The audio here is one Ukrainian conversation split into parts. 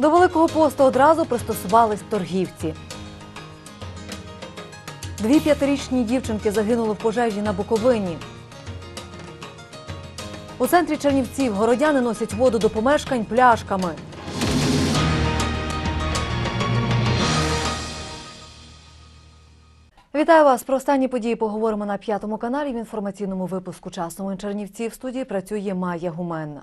До Великого посту одразу пристосувались торгівці. Дві п'ятирічні дівчинки загинули в пожежі на Буковині. У центрі Чернівців городяни носять воду до помешкань пляшками. Вітаю вас. Про останні події поговоримо на п'ятому каналі в інформаційному випуску часу. Чернівці в студії працює Майя Гуменна.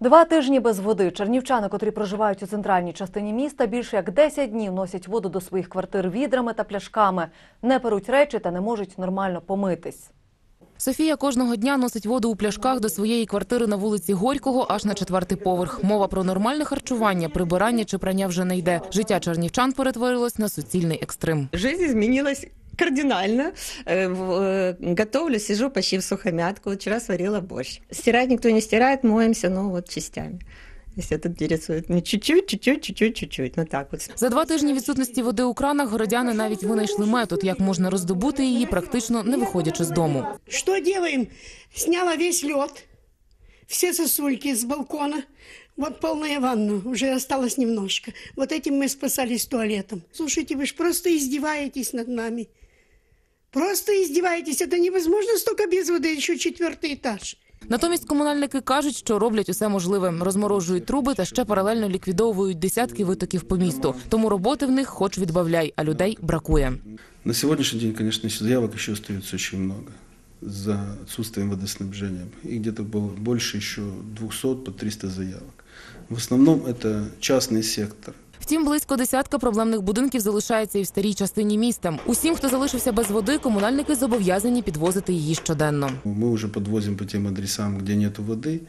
Два тижні без води. Чернівчани, котрі проживають у центральній частині міста, більше як 10 днів носять воду до своїх квартир відрами та пляшками, не перуть речі та не можуть нормально помитись. Софія кожного дня носить воду у пляшках до своєї квартири на вулиці Горького аж на четвертий поверх. Мова про нормальне харчування, прибирання чи прання вже не йде. Життя чернівчан перетворилось на суцільний екстрим. Жизнь изменилась кардинально. Э, в- э, Готовлю, сижу почти в сухомятку. Вчера сварила борщ. Стирать никто не стирает, моемся, ну вот частями. Если это интересует. Ну, чуть-чуть, чуть-чуть, чуть-чуть, чуть-чуть. Ну так вот. За два тижні відсутності води у кранах городяни навіть винайшли метод, як можна роздобути її, практично не виходячи з дому. Что делаем? Сняла весь лед, все сосульки с балкона. Вот полная ванна, уже осталось немножко. Вот этим мы спасались туалетом. Слушайте, вы же просто издеваетесь над нами. Просто издеваетесь. Это невозможно столько без воды, еще четвертый этаж. Натомість комунальники кажуть, що роблять усе можливе, розморожують труби та ще паралельно ліквідовують десятки витоків по місту. Тому роботи в них хоч відбавляй, а людей бракує. На сегодняшний день, конечно, еще заявок еще остается очень много за отсутствием водоснабжения. И где-то было больше еще 200 по 300 заявок. В основном это частный сектор. Втім, близько десятка проблемних будинків залишається і в старій частині міста. Усім, хто залишився без води, комунальники зобов'язані підвозити її щоденно. Мы уже подвозим по тем адресам, где нет воды.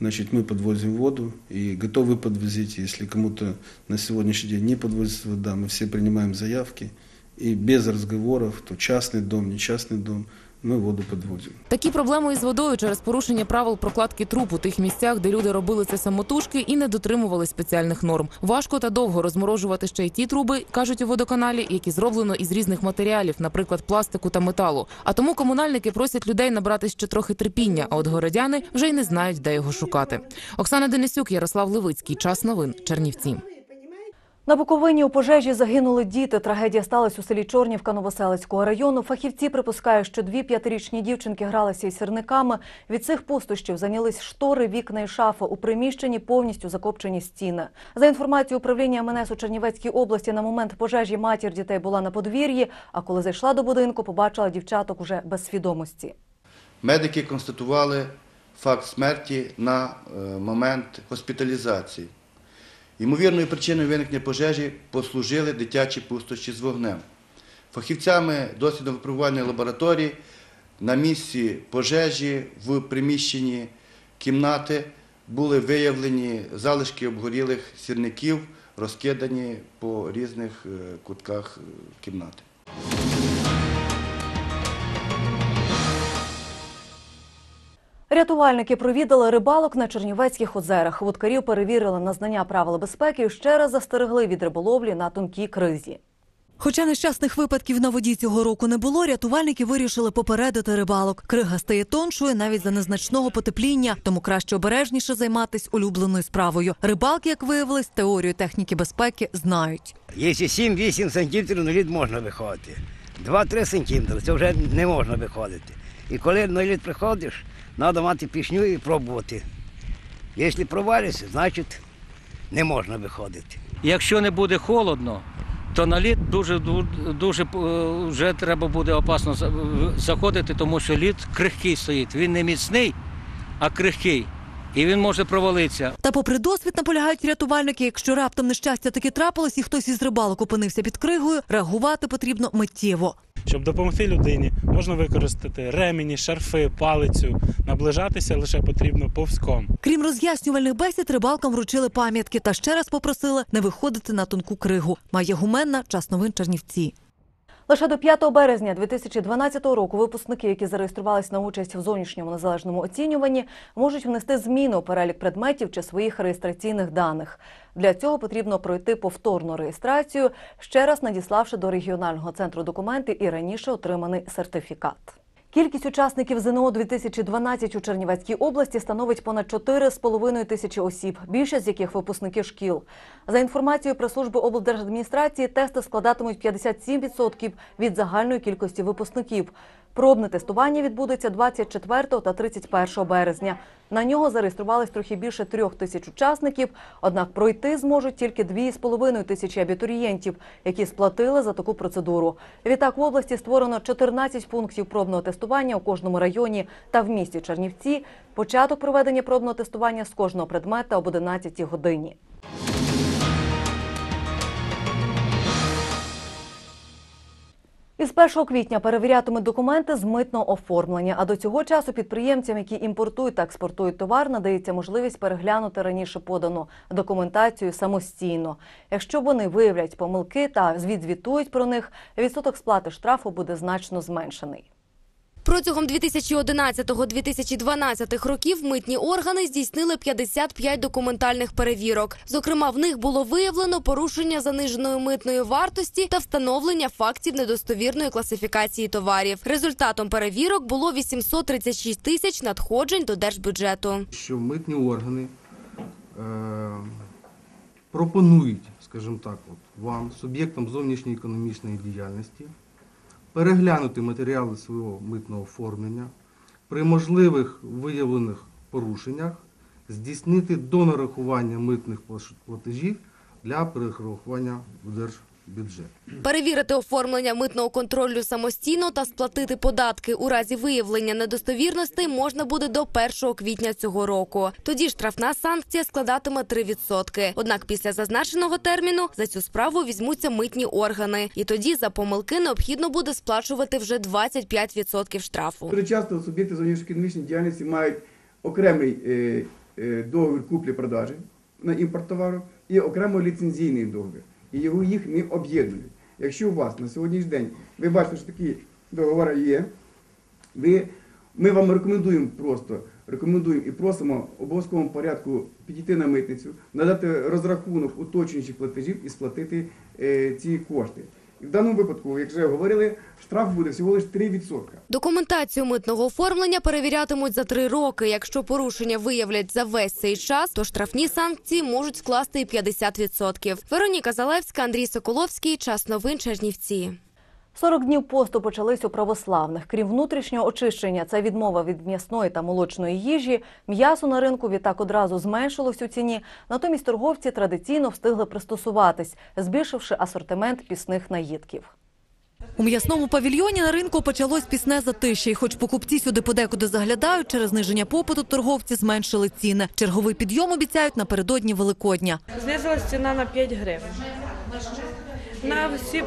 Значит, мы подвозим воду и готовы подвозить. Если кому-то на сегодняшний день не подвозится вода, мы все принимаем заявки. И без разговоров, то частный дом, не частный дом, мы воду подвозим. Такі проблеми із водою через порушення правил прокладки труб у тих місцях, де люди робили це самотужки і не дотримували спеціальних норм. Важко та довго розморожувати ще й ті труби, кажуть у водоканалі, які зроблено із різних матеріалів, наприклад, пластику та металу. А тому комунальники просять людей набрати ще трохи терпіння, а от городяни вже й не знають, де його шукати. Оксана Денисюк, Ярослав Левицький. Час новин. Чернівці. На Буковині у пожежі загинули діти. Трагедія сталася у селі Чорнівка Новоселицького району. Фахівці припускають, що дві п'ятирічні дівчинки гралися із сірниками. Від цих пустощів зайнялись штори, вікна і шафи. У приміщенні повністю закопчені стіни. За інформацією управління МНС у Чернівецькій області, на момент пожежі матір дітей була на подвір'ї. А коли зайшла до будинку, побачила дівчаток уже без свідомості. Медики констатували факт смерті на е, момент госпіталізації. Ймовірною причиною виникнення пожежі послужили дитячі пустощі з вогнем. Фахівцями дослідно-випробувальної лабораторії на місці пожежі в приміщенні кімнати були виявлені залишки обгорілих сірників, розкидані по різних е, кутках е, кімнати. Рятувальники провідали рибалок на Чернівецьких озерах. Вудкарів перевірили на знання правил безпеки і ще раз застерегли від риболовлі на тонкій кризі. Хоча нещасних випадків на воді цього року не було, рятувальники вирішили попередити рибалок. Крига стає тоншою навіть за незначного потепління, тому краще обережніше займатися улюбленою справою. Рибалки, як виявилось, теорію техніки безпеки знають. Якщо 7-8 сантиметрів на лід можна виходити. 2-3 сантиметри це вже не можна виходити. І коли на лід приходиш, треба мати пішню і пробувати. Якщо провалишся, значить не можна виходити. Якщо не буде холодно, то на лід дуже, дуже е, вже треба буде опасно заходити, тому що лід крихкий стоїть. Він не міцний, а крихкий. І він може провалитися. Та, попри досвід, наполягають рятувальники, якщо раптом нещастя таки трапилось і хтось із рибалок опинився під кригою, реагувати потрібно миттєво. Щоб допомогти людині, можна використати ремені, шарфи, палицю. Наближатися лише потрібно повзком. Крім роз'яснювальних бесід, рибалкам вручили пам'ятки та ще раз попросили не виходити на тонку кригу. Має гуменна час новин Чернівці. Лише до 5 березня 2012 року випускники, які зареєструвалися на участь в зовнішньому незалежному оцінюванні, можуть внести зміни у перелік предметів чи своїх реєстраційних даних. Для цього потрібно пройти повторну реєстрацію, ще раз надіславши до регіонального центру документи і раніше отриманий сертифікат. Кількість учасників ЗНО 2012 у Чернівецькій області становить понад 4,5 тисячі осіб, більшість з яких випускники шкіл. За інформацією прес-служби облдержадміністрації, тести складатимуть 57% від загальної кількості випускників. Пробне тестування відбудеться 24 та 31 березня. На нього зареєструвались трохи більше трьох тисяч учасників, однак пройти зможуть тільки 2,5 тисячі абітурієнтів, які сплатили за таку процедуру. Відтак в області створено 14 пунктів пробного тестування у кожному районі та в місті Чернівці. Початок проведення пробного тестування з кожного предмета об 11 годині. Із 1 квітня перевірятимуть документи з митного оформлення. А до цього часу підприємцям, які імпортують та експортують товар, надається можливість переглянути раніше подану документацію самостійно. Якщо вони виявлять помилки та відзвітують про них, відсоток сплати штрафу буде значно зменшений. Протягом 2011-2012 років митні органи здійснили 55 документальних перевірок. Зокрема, в них було виявлено порушення заниженої митної вартості та встановлення фактів недостовірної класифікації товарів. Результатом перевірок було 836 тисяч надходжень до держбюджету. що митні органи е, пропонують, скажімо так, вам, суб'єктам зовнішньої економічної діяльності, переглянути матеріали свого митного оформлення, при можливих виявлених порушеннях здійснити донарахування митних платежів для перерахування в держбюджет. Перевірити оформлення митного контролю самостійно та сплатити податки у разі виявлення недостовірностей можна буде до 1 квітня цього року. Тоді штрафна санкція складатиме 3%. Однак після зазначеного терміну за цю справу візьмуться митні органи, і тоді за помилки необхідно буде сплачувати вже 25% штрафу. Дуже часто суб'єкти зовнішньоекономічної діяльності мають окремий е, е, договір куплі-продажі на імпорт товару і окремо ліцензійний договір. І його їх не об'єднують. Якщо у вас на сьогоднішній день ви бачите, що такі договори є, ви, ми вам рекомендуємо просто, рекомендуємо і просимо в обов'язковому порядку підійти на митницю, надати розрахунок уточнюючих платежів і сплатити е, ці кошти. В даному випадку, як вже говорили, штраф буде всього лише 3%. Документацію митного оформлення перевірятимуть за три роки. Якщо порушення виявлять за весь цей час, то штрафні санкції можуть скласти і 50%. Вероніка Залевська, Андрій Соколовський. Час новин Чернівці. 40 днів посту почались у православних. Крім внутрішнього очищення, це відмова від м'ясної та молочної їжі. М'ясо на ринку відтак одразу зменшилось у ціні. Натомість торговці традиційно встигли пристосуватись, збільшивши асортимент пісних наїдків. У м'ясному павільйоні на ринку почалось пісне затишя. І хоч покупці сюди подекуди заглядають, через зниження попиту торговці зменшили ціни. Черговий підйом обіцяють напередодні Великодня. Знизилась ціна на 5 гривень. На всі,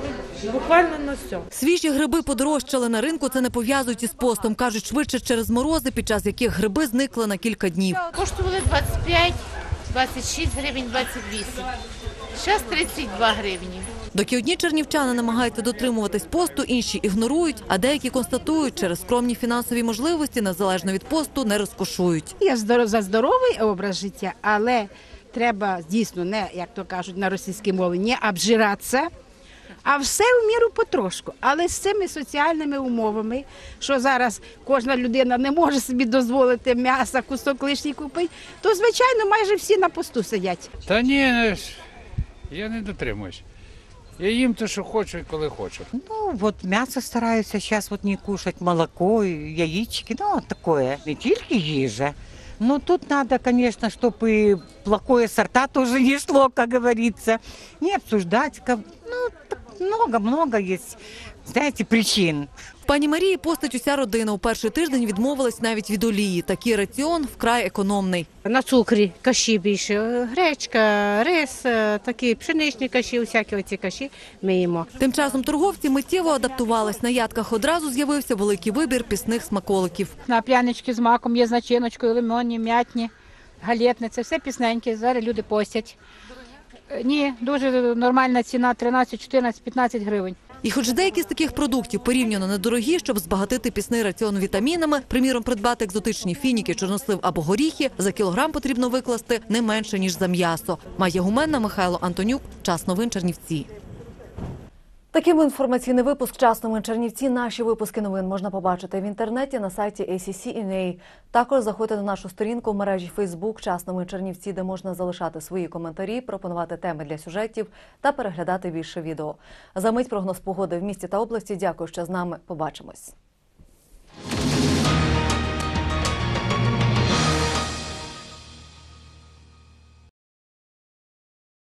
буквально на все. Свіжі гриби подорожчали на ринку. Це не пов'язують із постом. кажуть, швидше через морози, під час яких гриби зникли на кілька днів. Коштували 25, 26 гривень, 28. Зараз 32 гривні. Доки одні чернівчани намагаються дотримуватись посту, інші ігнорують, а деякі констатують, через скромні фінансові можливості, незалежно від посту, не розкошують. Я здоров, за здоровий образ життя, але треба дійсно не, як то кажуть на російській мові, не обжиратися, а все в міру потрошку. Але з цими соціальними умовами, що зараз кожна людина не може собі дозволити м'яса, кусок лишній купити, то звичайно майже всі на посту сидять. Та ні, я не дотримуюсь. Я їм те, що хочу і коли хочу. Ну, вот мясо стараются сейчас вот не кушать, молоко, яички, ну, вот такое. Не только ежа. Но тут надо, конечно, чтобы и плохое сорта тоже не шло, как говорится. Не обсуждать. как- Ну, много-много есть, знаете, причин. Пані Марії постить уся родина. У перший тиждень відмовилась навіть від олії. Такий раціон вкрай економний. На цукрі каші більше, гречка, рис, е, такі пшеничні каші, усякі оці каші ми їмо. Тим часом торговці миттєво адаптувались. На ядках одразу з'явився великий вибір пісних смаколиків. На прянички з маком є з начиночкою, лимонні, м'ятні, галетне. Це все пісненьке. Зараз люди постять. Е, Ні, дуже нормальна ціна 13, 14, 15 гривень. І хоч деякі з таких продуктів порівняно недорогі, щоб збагатити пісний раціон вітамінами, приміром, придбати екзотичні фініки, чорнослив або горіхи, за кілограм потрібно викласти не менше, ніж за м'ясо. Має гуменна Михайло Антонюк. Час новин Чернівці. Таким інформаційний випуск часному Чернівці». Наші випуски новин можна побачити в інтернеті на сайті ACC.UA. Також заходьте на нашу сторінку в мережі Facebook «Часному Чернівці», де можна залишати свої коментарі, пропонувати теми для сюжетів та переглядати більше відео. За мить прогноз погоди в місті та області. Дякую, що з нами. Побачимось.